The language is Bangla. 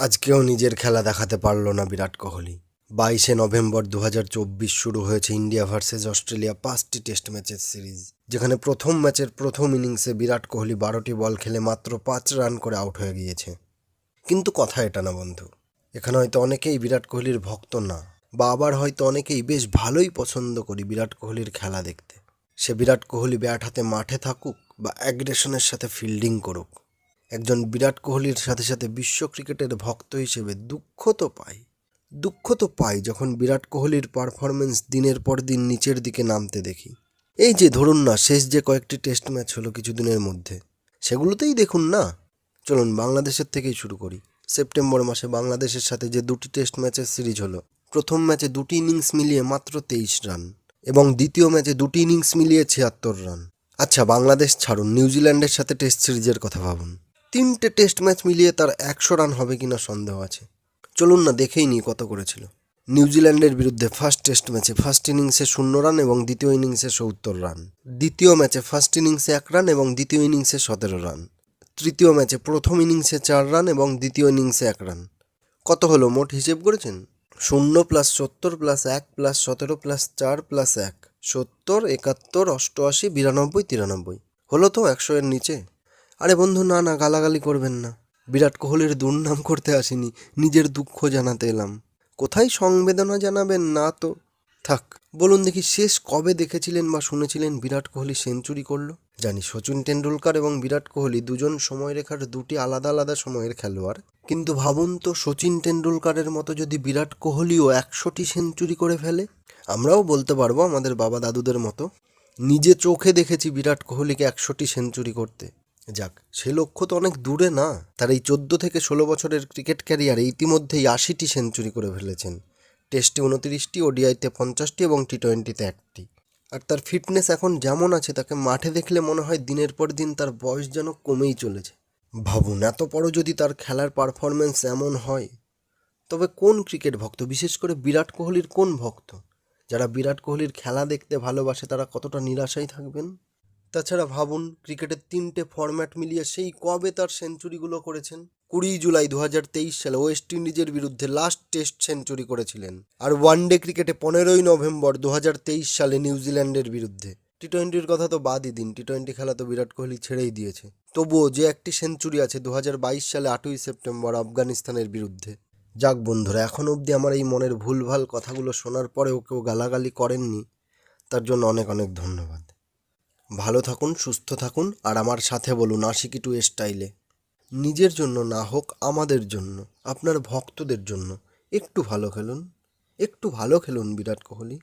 আজকেও নিজের খেলা দেখাতে পারল না বিরাট কোহলি। বাইশে নভেম্বর দু হাজার চব্বিশ শুরু হয়েছে ইন্ডিয়া ভার্সেস অস্ট্রেলিয়া পাঁচটি টেস্ট ম্যাচের সিরিজ, যেখানে প্রথম ম্যাচের প্রথম ইনিংসে বিরাট কোহলি বারোটি বল খেলে মাত্র পাঁচ রান করে আউট হয়ে গিয়েছে। কিন্তু কথা এটা না, বন্ধু। এখানে হয়তো অনেকেই বিরাট কোহলির ভক্ত না, বা আবার হয়তো অনেকেই বেশ ভালোই পছন্দ করি বিরাট কোহলির খেলা দেখতে। সে বিরাট কোহলি ব্যাট হাতে মাঠে থাকুক বা অ্যাগ্রেশনের সাথে ফিল্ডিং করুক। একজন বিরাট কোহলির সাথে সাথে বিশ্ব ক্রিকেটের ভক্ত হিসেবে দুঃখ তো পাই দুঃখ তো পাই যখন বিরাট কোহলির পারফরমেন্স দিনের পর দিন নিচের দিকে নামতে দেখি। এই যে ধরুন না, শেষ যে কয়েকটি টেস্ট ম্যাচ হলো কিছুদিনের মধ্যে, সেগুলোতেই দেখুন না। চলুন বাংলাদেশের থেকেই শুরু করি। সেপ্টেম্বর মাসে বাংলাদেশের সাথে যে দুটি টেস্ট ম্যাচের সিরিজ হলো, প্রথম ম্যাচে দুটি ইনিংস মিলিয়ে মাত্র তেইশ রান এবং দ্বিতীয় ম্যাচে দুটি ইনিংস মিলিয়ে ছিয়াত্তর রান। আচ্ছা বাংলাদেশ ছাড়ুন, নিউজিল্যান্ডের সাথে টেস্ট সিরিজের কথা ভাবুন। তিনটে টেস্ট ম্যাচ মিলিয়ে তার একশো রান হবে কিনা সন্দেহ আছে। চলুন না দেখেই নিই কত করেছিল। নিউজিল্যান্ডের বিরুদ্ধে ফার্স্ট টেস্ট ম্যাচে ফার্স্ট ইনিংসে শূন্য রান এবং দ্বিতীয় ইনিংসে সত্তর রান দ্বিতীয় ম্যাচে ফার্স্ট ইনিংসে এক রান এবং দ্বিতীয় ইনিংসে সতেরো রান তৃতীয় ম্যাচে প্রথম ইনিংসে চার রান এবং দ্বিতীয় ইনিংসে এক রান কত হলো মোট হিসেব করেছেন? শূন্য প্লাস সত্তর প্লাস এক প্লাস সতেরো প্লাস চার প্লাস এক। সত্তর, একাত্তর, অষ্টআশি, বিরানব্বই, তিরানব্বই। হলো তো একশো এর নিচে। আরে বন্ধু, না না, গালাগালি করবেন না। বিরাট কোহলির দুর্নাম করতে আসিনি, নিজের দুঃখ জানাতে এলাম। কোথায় সংবেদনা জানাবেন না তো? থাক, বলুন দেখি শেষ কবে দেখেছিলেন বা শুনেছিলেন বিরাট কোহলি সেঞ্চুরি করল? জানি সচিন টেন্ডুলকার এবং বিরাট কোহলি দুজন সময়রেখার দুটি আলাদা আলাদা সময়ের খেলোয়াড়। কিন্তু ভাবুন তো, সচিন টেন্ডুলকারের মতো যদি বিরাট কোহলিও একশোটি সেঞ্চুরি করে ফেলে? আমরাও বলতে পারব আমাদের বাবা দাদুদের মতো। নিজে চোখে দেখেছি বিরাট কোহলিকে একশোটি সেঞ্চুরি করতে। যাক, সে লক্ষ্য তো অনেক দূরে না। তার এই চোদ্দ থেকে ষোলো বছরের ক্রিকেট ক্যারিয়ারে ইতিমধ্যেই আশিটি সেঞ্চুরি করে ফেলেছেন। টেস্টে উনতিরিশটি, ওডিআইতে পঞ্চাশটি এবং টি টোয়েন্টিতে একটি। আর তার ফিটনেস এখন যেমন আছে, তাকে মাঠে দেখলে মনে হয় দিনের পর দিন তার বয়স যেন কমেই চলেছে। ভাবুন, এত বড় যদি তার খেলার পারফরমেন্স এমন হয়, তবে কোন ক্রিকেট ভক্ত, বিশেষ করে বিরাট কোহলির কোন ভক্ত? যারা বিরাট কোহলির খেলা দেখতে ভালোবাসে, তারা কতটা নিরাশাই থাকবেন? তাছাড়া ভাবুন ক্রিকেটের তিনটে ফরম্যাট মিলিয়ে সেই কবে তার সেঞ্চুরিগুলো করেছেন? কুড়ি জুলাই দু হাজার তেইশ সালে ওয়েস্ট ইন্ডিজের বিরুদ্ধে লাস্ট টেস্ট সেঞ্চুরি করেছিলেন। আর ওয়ানডে ক্রিকেটে পনেরোই নভেম্বর দু হাজার তেইশ সালে নিউজিল্যান্ডের বিরুদ্ধে। টি টোয়েন্টির কথা তো বাদই দিন টি টোয়েন্টি খেলা তো বিরাট কোহলি ছেড়েই দিয়েছে। তবুও যে একটি সেঞ্চুরি আছে দু হাজার বাইশ সালে আটই সেপ্টেম্বর আফগানিস্তানের বিরুদ্ধে। যাক বন্ধুরা, এখন অবধি আমার এই মনের ভুলভাল কথাগুলো শোনার পরেও কেউ গালাগালি করেননি। তার জন্য অনেক অনেক ধন্যবাদ। ভালো থাকুন, সুস্থ থাকুন, আর আমার সাথে বলুন আশিকি টু স্টাইলে। নিজের জন্য না হোক, আমাদের জন্য, আপনার ভক্তদের জন্য। একটু ভালো খেলুন, একটু ভালো খেলুন বিরাট কোহলি।